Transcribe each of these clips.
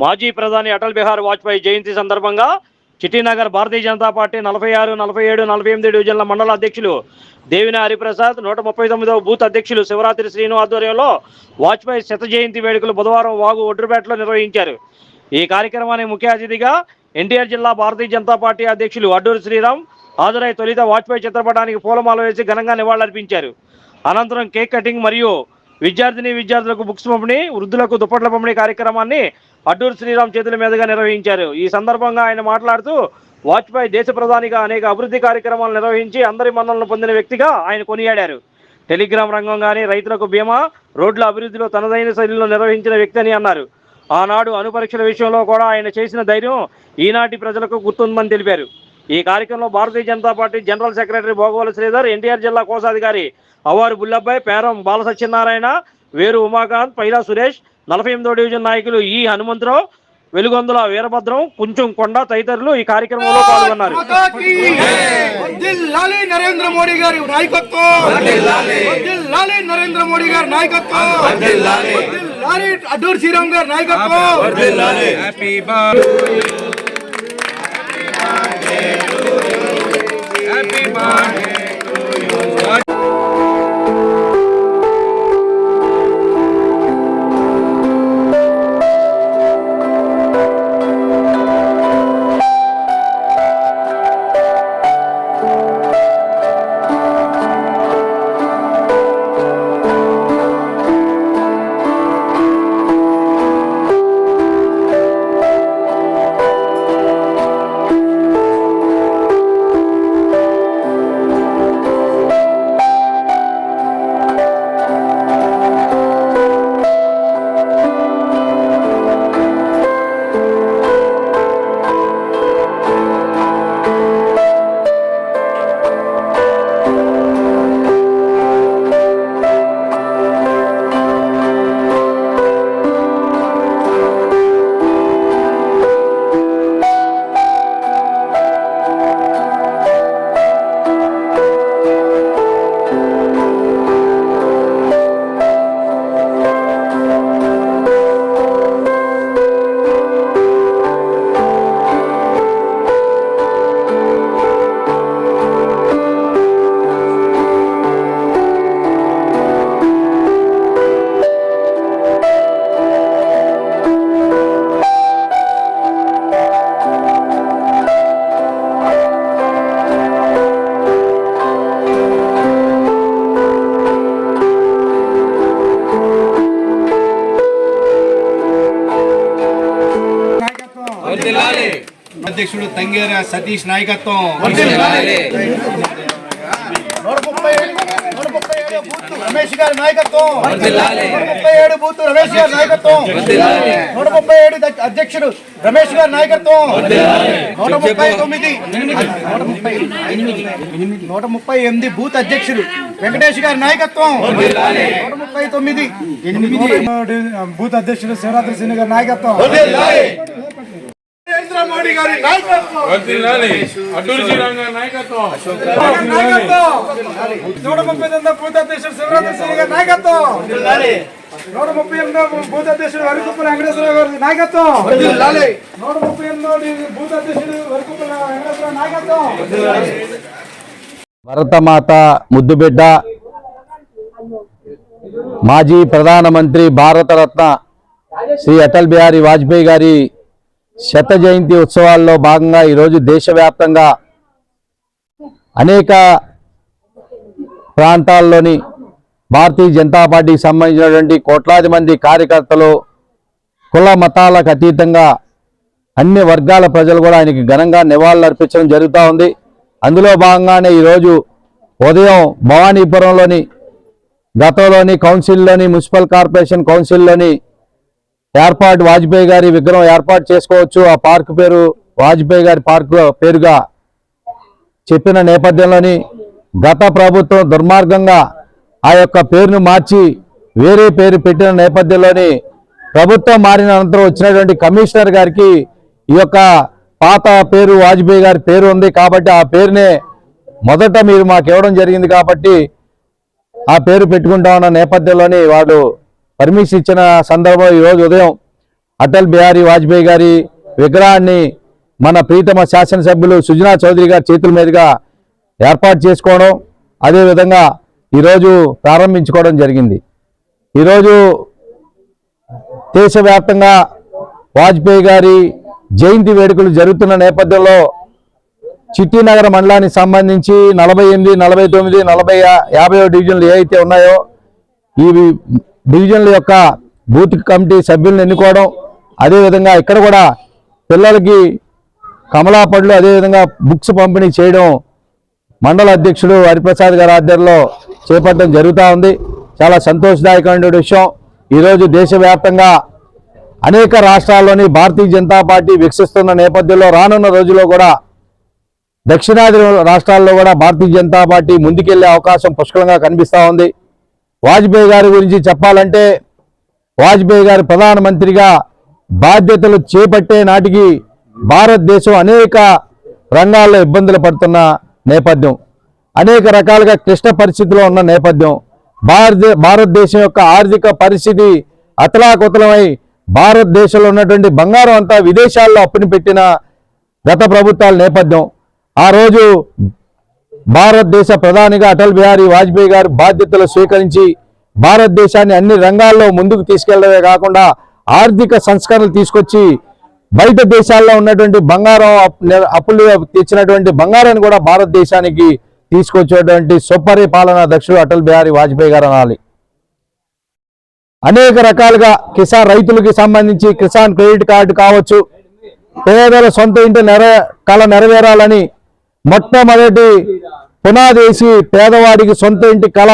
మాజీ ప్రధాని అటల్ బిహారీ వాజ్పేయి జయంతి సందర్భంగా చిట్టినగర్ భారతీయ జనతా పార్టీ నలభై ఆరు నలభై ఏడు నలభై ఎనిమిది డివిజన్ల మండల అధ్యక్షులు దేవిన హరిప్రసాద్ నూట ముప్పై తొమ్మిదవ బూత్ అధ్యక్షులు శివరాత్రి శ్రీను ఆధ్వర్యంలో వాజ్పేయి శత జయంతి వేడుకలు బుధవారం వాగు ఒడ్రుపేటలో నిర్వహించారు. ఈ కార్యక్రమానికి ముఖ్య అతిథిగా ఎన్టీఆర్ జిల్లా భారతీయ జనతా పార్టీ అధ్యక్షులు అడ్డూరు శ్రీరామ్ హాజరై తొలిత వాజ్పేయి చిత్రపటానికి పూలమాల వేసి ఘనంగా నివాళులర్పించారు. అనంతరం కేక్ కటింగ్ మరియు విద్యార్థిని విద్యార్థులకు బుక్స్ పంపిణీ వృద్ధులకు దుప్పట్ల పంపిణీ కార్యక్రమాన్ని అడ్డూరు శ్రీరామ్ చేతుల మీదుగా నిర్వహించారు. ఈ సందర్భంగా ఆయన మాట్లాడుతూ వాజ్పేయి దేశ ప్రధానిగా అనేక అభివృద్ధి కార్యక్రమాలు నిర్వహించి అందరి మన్నలను పొందిన వ్యక్తిగా ఆయన కొనియాడారు. టెలిగ్రామ్ రంగం కానీ రైతులకు బీమా రోడ్ల అభివృద్ధిలో తనదైన శైలిలో నిర్వహించిన వ్యక్తి అని అన్నారు. ఆనాడు అనుపరీక్షల విషయంలో కూడా ఆయన చేసిన ధైర్యం ఈనాటి ప్రజలకు గుర్తుందని తెలిపారు. ఈ కార్యక్రమంలో Bharatiya Janata party general secretary Bhogavala Sridhar NTR జిల్లా కోశాధికారి అవారు బుల్లబ్బాయి పేరం బాల సత్యనారాయణ వేరు ఉమాకాంత్ పైలా సురేష్ నలభై ఎనిమిదో డివిజన్ నాయకులు ఈ హనుమంతరావు వెలుగొందుల వీరభద్రం కుంచుం కొండ తదితరులు ఈ కార్యక్రమంలో పాల్గొన్నారు. నరేంద్ర మోడీ గారి నాయకత్వం! నరేంద్ర మోడీ గారి నాయకత్వం! అడ్డూరు శ్రీరామ్ గారి నాయకత్వం! అధ్యక్షుడు తంగేర సతీష్ నాయకత్వం. నూట ముప్పై ఏడు నూట ముప్పై ఏడు బూత్ రమేష్ గారి. నాయకత్వం నూట ముప్పై ఏడు బూత్ రమేష్ గారి నాయకత్వం. నూట ముప్పై ఏడు అధ్యక్షుడు రమేష్ గారి నాయకత్వం. నూట ముప్పై తొమ్మిది. నూట ముప్పై నూట ముప్పై ఎనిమిది బూత్ అధ్యక్షుడు వెంకటేష్ గారి నాయకత్వం. నూట ముప్పై తొమ్మిది. ఎనిమిది. బూత్ అధ్యక్షుడు శివరాత్రి శ్రీని గారి నాయకత్వం. మోడీ గారి నాయకత్వం. వర్ధిల్లాలి అడ్డూరు శ్రీరామ్ గారి నాయకత్వం. నూట ముప్పై తొమ్మిది శివరాత్రి శ్రీని గారి నాయకత్వం. నూట ముప్పై ఎనిమిదో బూత్ అధ్యక్షుడు వరకుప్పల వెంకటేశ్వర గారి నాయకత్వం. నూట ముప్పై ఎనిమిదో బూత్ అధ్యక్షుడు వరకుప్పల వెంకటేశ్వర నాయకత్వం. భరతమాత ముద్దుబిడ్డ మాజీ ప్రధానమంత్రి భారతరత్న శ్రీ అటల్ బిహారీ వాజ్పేయి గారి శత జయంతి ఉత్సవాల్లో భాగంగా ఈరోజు దేశవ్యాప్తంగా అనేక ప్రాంతాల్లోని భారతీయ జనతా పార్టీకి సంబంధించినటువంటి కోట్లాది మంది కార్యకర్తలు కుల మతాలకు అతీతంగా అన్ని వర్గాల ప్రజలు కూడా ఆయనకి ఘనంగా నివాళులు అర్పించడం జరుగుతూ ఉంది. అందులో భాగంగానే ఈరోజు ఉదయం భవానీపురంలోని గతంలోని కౌన్సిల్లోని మున్సిపల్ కార్పొరేషన్ కౌన్సిల్లోని ఏర్పాటు వాజ్పేయి గారి విగ్రహం ఏర్పాటు చేసుకోవచ్చు. ఆ పార్క్ పేరు వాజ్పేయి గారి పార్క్ పేరుగా చెప్పిన నేపథ్యంలోని గత ప్రభుత్వం దుర్మార్గంగా ఆ యొక్క పేరును మార్చి వేరే పేరు పెట్టిన నేపథ్యంలోని ప్రభుత్వం మారిన అనంతరం వచ్చినటువంటి కమిషనర్ గారికి ఈ యొక్క పాత పేరు వాజ్పేయి గారి పేరు ఉంది కాబట్టి ఆ పేరునే మొదట మీరు మాకు ఇవ్వడం జరిగింది కాబట్టి ఆ పేరు పెట్టుకుంటామన్న నేపథ్యంలోని వాడు పర్మిషన్ ఇచ్చిన సందర్భం ఈరోజు ఉదయం అటల్ బిహారీ వాజ్పేయి గారి విగ్రహాన్ని మన ప్రీతమ శాసనసభ్యులు సుజనా చౌదరి గారి చేతుల మీదుగా ఏర్పాటు చేసుకోవడం అదేవిధంగా ఈరోజు ప్రారంభించుకోవడం జరిగింది. ఈరోజు దేశవ్యాప్తంగా వాజ్పేయి గారి జయంతి వేడుకలు జరుగుతున్న నేపథ్యంలో చిట్టినగర మండలానికి సంబంధించి నలభై ఎనిమిది నలభై తొమ్మిది నలభై యాభై డివిజన్లు ఏ అయితే ఉన్నాయో ఇవి డివిజన్ల యొక్క బూత్ కమిటీ సభ్యులను ఎన్నుకోవడం అదేవిధంగా ఇక్కడ కూడా పిల్లలకి కమలా పండ్లు అదేవిధంగా బుక్స్ పంపిణీ చేయడం మండల అధ్యక్షుడు హరిప్రసాద్ గారి ఆధ్వర్యంలో చేపట్టడం జరుగుతూ ఉంది. చాలా సంతోషదాయకమైన విషయం. ఈరోజు దేశవ్యాప్తంగా అనేక రాష్ట్రాల్లోని భారతీయ జనతా పార్టీ వికసిస్తున్న నేపథ్యంలో రానున్న రోజుల్లో కూడా దక్షిణాది రాష్ట్రాల్లో కూడా భారతీయ జనతా పార్టీ ముందుకెళ్ళే అవకాశం పుష్కలంగా కనిపిస్తూ ఉంది. వాజ్పేయి గారి గురించి చెప్పాలంటే వాజ్పేయి గారు ప్రధానమంత్రిగా బాధ్యతలు చేపట్టే నాటికి భారతదేశం అనేక రంగాల్లో ఇబ్బందులు పడుతున్న నేపథ్యం. అనేక రకాలుగా క్లిష్ట పరిస్థితిలో ఉన్న నేపథ్యం. భారత భారతదేశం యొక్క ఆర్థిక పరిస్థితి అతలాకుతలమై భారతదేశంలో ఉన్నటువంటి బంగారం అంతా విదేశాల్లో అప్పుని పెట్టిన గత ప్రభుత్వాల నేపథ్యం. ఆ రోజు భారతదేశ ప్రధానిగా అటల్ బిహారీ వాజ్పేయి గారు బాధ్యతలు స్వీకరించి భారతదేశాన్ని అన్ని రంగాల్లో ముందుకు తీసుకెళ్ళడమే కాకుండా ఆర్థిక సంస్కరణలు తీసుకొచ్చి బయట దేశాల్లో ఉన్నటువంటి బంగారం అప్- అప్పులు తెచ్చినటువంటి బంగారాన్ని కూడా భారతదేశానికి తీసుకొచ్చేటువంటి సుపరిపాలనా దక్షుడు అటల్ బిహారీ వాజ్పేయి గారు అనాలి. అనేక రకాలుగా కిసాన్ రైతులకి సంబంధించి కిసాన్ క్రెడిట్ కార్డు కావచ్చు పేదల సొంత ఇంటి నెర కళ నెరవేరాలని మొట్టమొదటి పునాది వేసి పేదవాడికి సొంత ఇంటి కళ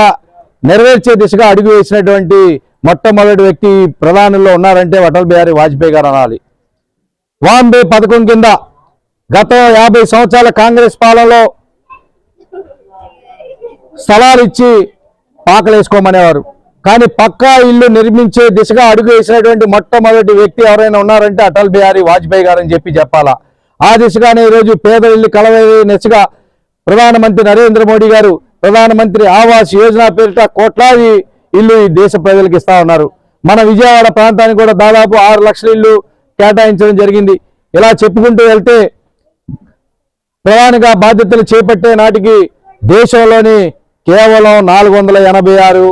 నెరవేర్చే దిశగా అడుగు వేసినటువంటి మొట్టమొదటి వ్యక్తి ప్రధానుల్లో ఉన్నారంటే అటల్ బిహారీ వాజ్పేయి గారు అనాలి. వాంబే పథకం కింద గత యాభై సంవత్సరాల కాంగ్రెస్ పాలనలో స్థలాలు ఇచ్చి పాకలేసుకోమనేవారు కానీ పక్కా ఇల్లు నిర్మించే దిశగా అడుగు వేసినటువంటి మొట్టమొదటి వ్యక్తి ఎవరైనా ఉన్నారంటే అటల్ బిహారీ వాజ్పేయి గారు అని చెప్పి చెప్పాలా? ఆ దిశగానే ఈరోజు పేద ఇల్లు కలవే దిశగా ప్రధానమంత్రి నరేంద్ర మోడీ గారు ప్రధానమంత్రి ఆవాస్ యోజన పేరిట కోట్లాది ఇల్లు ఈ దేశ ప్రజలకు ఇస్తా ఉన్నారు. మన విజయవాడ ప్రాంతానికి కూడా దాదాపు ఆరు లక్షల ఇల్లు కేటాయించడం జరిగింది. ఇలా చెప్పుకుంటూ వెళ్తే ప్రధానిగా బాధ్యతలు చేపట్టే నాటికి దేశంలోని కేవలం నాలుగు వందల ఎనభై ఆరు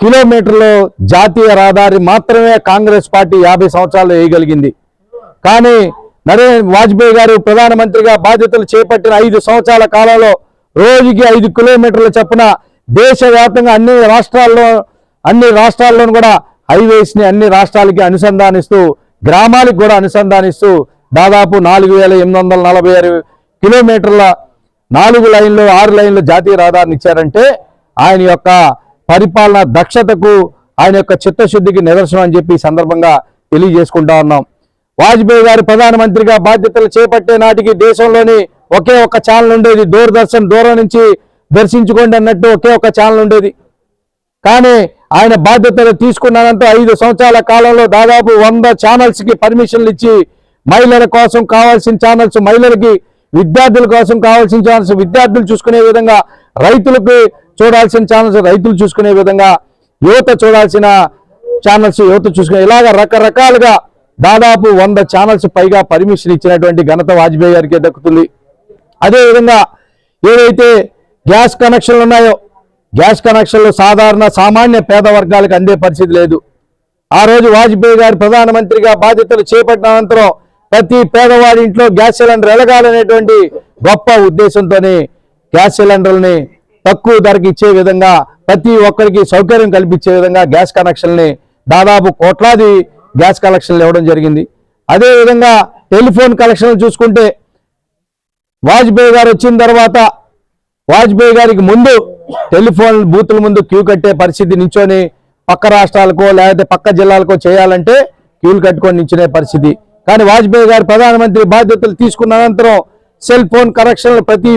కిలోమీటర్లు జాతీయ రహదారి మాత్రమే కాంగ్రెస్ పార్టీ యాభై సంవత్సరాలు వేయగలిగింది. కానీ నరేంద్ర వాజ్పేయి గారు ప్రధానమంత్రిగా బాధ్యతలు చేపట్టిన ఐదు సంవత్సరాల కాలంలో రోజుకి ఐదు కిలోమీటర్ల చొప్పున దేశవ్యాప్తంగా అన్ని రాష్ట్రాల్లో అన్ని రాష్ట్రాల్లోనూ కూడా హైవేస్ని అన్ని రాష్ట్రాలకి అనుసంధానిస్తూ గ్రామాలకు కూడా అనుసంధానిస్తూ దాదాపు నాలుగు వేల ఎనిమిది వందల నలభై ఆరు కిలోమీటర్ల నాలుగు లైన్లు ఆరు లైన్లు జాతీయ రహదారిని ఇచ్చారంటే ఆయన యొక్క పరిపాలన దక్షతకు ఆయన యొక్క చిత్తశుద్ధికి నిదర్శనం అని చెప్పి ఈ సందర్భంగా తెలియజేసుకుంటా ఉన్నాం. వాజ్పేయి గారు ప్రధానమంత్రిగా బాధ్యతలు చేపట్టే నాటికి దేశంలోని ఒకే ఒక ఛానల్ ఉండేది దూరదర్శన్ దూరం నుంచి దర్శించుకోండి అన్నట్టు ఒకే ఒక ఛానల్ ఉండేది. కానీ ఆయన బాధ్యతలు తీసుకున్నంత ఐదు సంవత్సరాల కాలంలో దాదాపు వంద ఛానల్స్కి పర్మిషన్లు ఇచ్చి మహిళల కోసం కావాల్సిన ఛానల్స్ మహిళలకి విద్యార్థుల కోసం కావాల్సిన ఛానల్స్ విద్యార్థులు చూసుకునే విధంగా రైతులకు చూడాల్సిన ఛానల్స్ రైతులు చూసుకునే విధంగా యువత చూడాల్సిన ఛానల్స్ యువత చూసుకునే ఇలాగ రకరకాలుగా దాదాపు వంద ఛానల్స్ పైగా పర్మిషన్ ఇచ్చినటువంటి ఘనత వాజ్పేయి గారికి దక్కుతుంది. అదేవిధంగా ఏదైతే గ్యాస్ కనెక్షన్లు ఉన్నాయో గ్యాస్ కనెక్షన్లు సాధారణ సామాన్య పేద వర్గాలకు అందే పరిస్థితి లేదు. ఆ రోజు వాజ్పేయి గారు ప్రధానమంత్రిగా బాధ్యతలు చేపట్టిన అనంతరం ప్రతి పేదవాడి ఇంట్లో గ్యాస్ సిలిండర్ ఎలగాలనేటువంటి గొప్ప ఉద్దేశంతోనే గ్యాస్ సిలిండర్ని తక్కువ ధరకి ఇచ్చే విధంగా ప్రతి ఒక్కరికి సౌకర్యం కల్పించే విధంగా గ్యాస్ కనెక్షన్ని దాదాపు కోట్లాది గ్యాస్ కలెక్షన్లు ఇవ్వడం జరిగింది. అదే విధంగా టెలిఫోన్ కలెక్షన్లు చూసుకుంటే వాజ్పేయి గారు వచ్చిన తర్వాత వాజ్పేయి గారికి ముందు టెలిఫోన్ బూతుల ముందు క్యూ కట్టే పరిస్థితి నించొని పక్క రాష్ట్రాలకో లేకపోతే పక్క జిల్లాలకో చేయాలంటే క్యూలు కట్టుకొని నించునే పరిస్థితి. కానీ వాజ్పేయి గారు ప్రధానమంత్రి బాధ్యతలు తీసుకున్న అనంతరం సెల్ ఫోన్ కలెక్షన్లు ప్రతి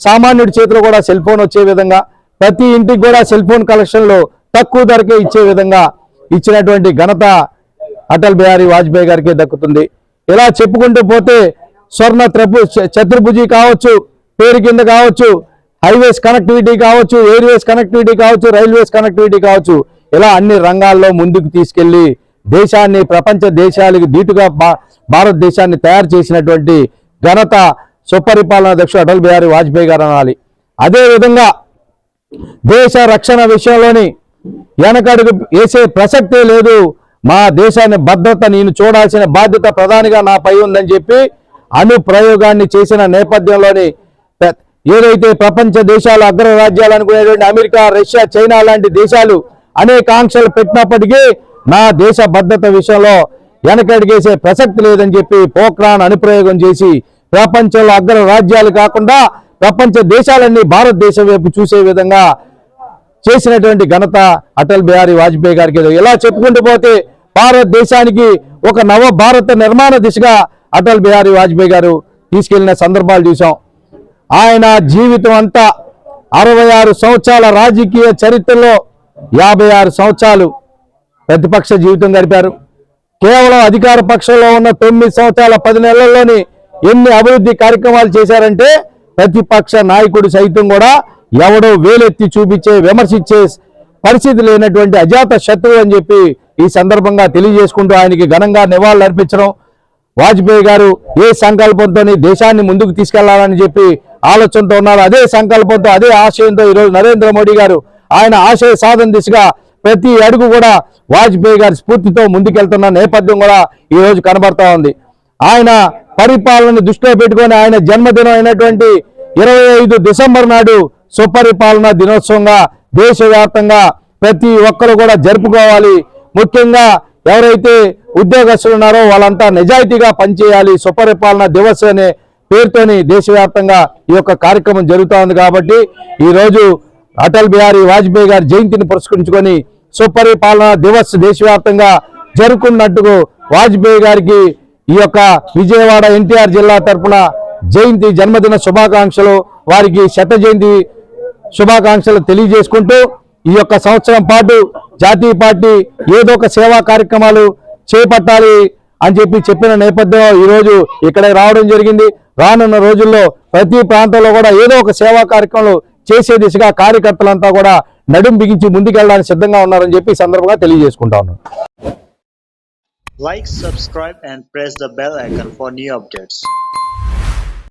సామాన్యుడి చేతిలో కూడా సెల్ ఫోన్ వచ్చే విధంగా ప్రతి ఇంటికి కూడా సెల్ ఫోన్ కలెక్షన్లు తక్కువ ధరకే ఇచ్చే విధంగా ఇచ్చినటువంటి ఘనత అటల్ బిహారీ వాజ్పేయి గారికి దక్కుతుంది. ఇలా చెప్పుకుంటూ పోతే స్వర్ణ త్రపు చతుర్భుజి కావచ్చు పేరు కింద కావచ్చు హైవేస్ కనెక్టివిటీ కావచ్చు ఎయిర్వేస్ కనెక్టివిటీ కావచ్చు రైల్వేస్ కనెక్టివిటీ కావచ్చు ఇలా అన్ని రంగాల్లో ముందుకు తీసుకెళ్ళి దేశాన్ని ప్రపంచ దేశాలకు దీటుగా భా- భారతదేశాన్ని తయారు చేసినటువంటి ఘనత సుపరిపాలన అధ్యక్షుడు అటల్ బిహారీ వాజ్పేయి గారు అనాలి. అదేవిధంగా దేశ రక్షణ విషయంలోని వెనకడుగు వేసే ప్రసక్తే లేదు. మా దేశాన్ని భద్రత నేను చూడాల్సిన బాధ్యత ప్రధానిగా నాపై ఉందని చెప్పి అణు ప్రయోగాన్ని చేసిన నేపథ్యంలోని ఏదైతే ప్రపంచ దేశాలు అగ్రరాజ్యాలు అనుకునేటువంటి అమెరికా రష్యా చైనా లాంటి దేశాలు అనేక ఆంక్షలు పెట్టినప్పటికీ నా దేశ భద్రత విషయంలో వెనకడిగేసే ప్రసక్తి లేదని చెప్పి పోక్రాన్ అనుప్రయోగం చేసి ప్రపంచంలో అగ్ర రాజ్యాలు కాకుండా ప్రపంచ దేశాలన్నీ భారతదేశం వైపు చూసే విధంగా చేసినటువంటి ఘనత అటల్ బిహారీ వాజ్పేయి గారికి ఇలా చెప్పుకుంటూ పోతే భారతదేశానికి ఒక నవ భారత నిర్మాణ దిశగా అటల్ బిహారీ వాజ్పేయి గారు తీసుకెళ్ళిన సందర్భాలు చూసాం ఆయన జీవితం అంతా అరవై ఆరు సంవత్సరాల రాజకీయ చరిత్రలో యాభై ఆరు సంవత్సరాలు ప్రతిపక్ష జీవితం గడిపారు. కేవలం అధికార పక్షంలో ఉన్న తొమ్మిది సంవత్సరాల పది నెలల్లోని ఎన్ని అభివృద్ధి కార్యక్రమాలు చేశారంటే ప్రతిపక్ష నాయకుడు సైతం కూడా ఎవడో వేలెత్తి చూపించే విమర్శించే పరిస్థితి లేనటువంటి అజాత శత్రువు అని చెప్పి ఈ సందర్భంగా తెలియజేసుకుంటూ ఆయనకి ఘనంగా నివాళులు అర్పించడం. వాజ్పేయి గారు ఏ సంకల్పంతో దేశాన్ని ముందుకు తీసుకెళ్ళాలని చెప్పి ఆలోచనతో ఉన్నారు. అదే సంకల్పంతో అదే ఆశయంతో ఈరోజు నరేంద్ర మోడీ గారు ఆయన ఆశయ సాధన దిశగా ప్రతి అడుగు కూడా వాజ్పేయి గారి స్ఫూర్తితో ముందుకెళ్తున్న నేపథ్యం కూడా ఈరోజు కనబడతా ఉంది. ఆయన పరిపాలన దృష్టిలో పెట్టుకొని ఆయన జన్మదినం అయినటువంటి ఇరవై ఐదు డిసెంబర్ నాడు సుపరిపాలన దినోత్సవంగా దేశవ్యాప్తంగా ప్రతి ఒక్కరు కూడా జరుపుకోవాలి. ముఖ్యంగా ఎవరైతే ఉద్యోగస్తులు ఉన్నారో వాళ్ళంతా నిజాయితీగా పనిచేయాలి. సుపరిపాలన దివస్ అనే పేరుతోని దేశవ్యాప్తంగా ఈ యొక్క కార్యక్రమం జరుగుతూ ఉంది కాబట్టి ఈరోజు అటల్ బిహారీ వాజ్పేయి గారి జయంతిని పురస్కరించుకొని సుపరిపాలన దివస్ దేశవ్యాప్తంగా జరుపుకున్నట్టుకు వాజ్పేయి గారికి ఈ యొక్క విజయవాడ ఎన్టీఆర్ జిల్లా తరపున జయంతి జన్మదిన శుభాకాంక్షలు. వారికి శత జయంతి శుభాకాంక్షలు తెలియజేసుకుంటూ ఈ యొక్క సంవత్సరం పాటు జాతీయ పార్టీ ఏదో ఒక సేవా కార్యక్రమాలు చేపట్టాలి అని చెప్పి చెప్పిన నేపథ్యంలో ఈరోజు ఇక్కడ రావడం జరిగింది రానున్న రోజుల్లో ప్రతి ప్రాంతంలో కూడా ఏదో ఒక సేవా కార్యక్రమాలు చేసే దిశగా కార్యకర్తలంతా కూడా నడుం బిగించి ముందుకెళ్ళడానికి సిద్ధంగా ఉన్నారని చెప్పి సందర్భంగా తెలియజేసుకుంటా ఉన్నాను Like, subscribe, and press the bell icon for new.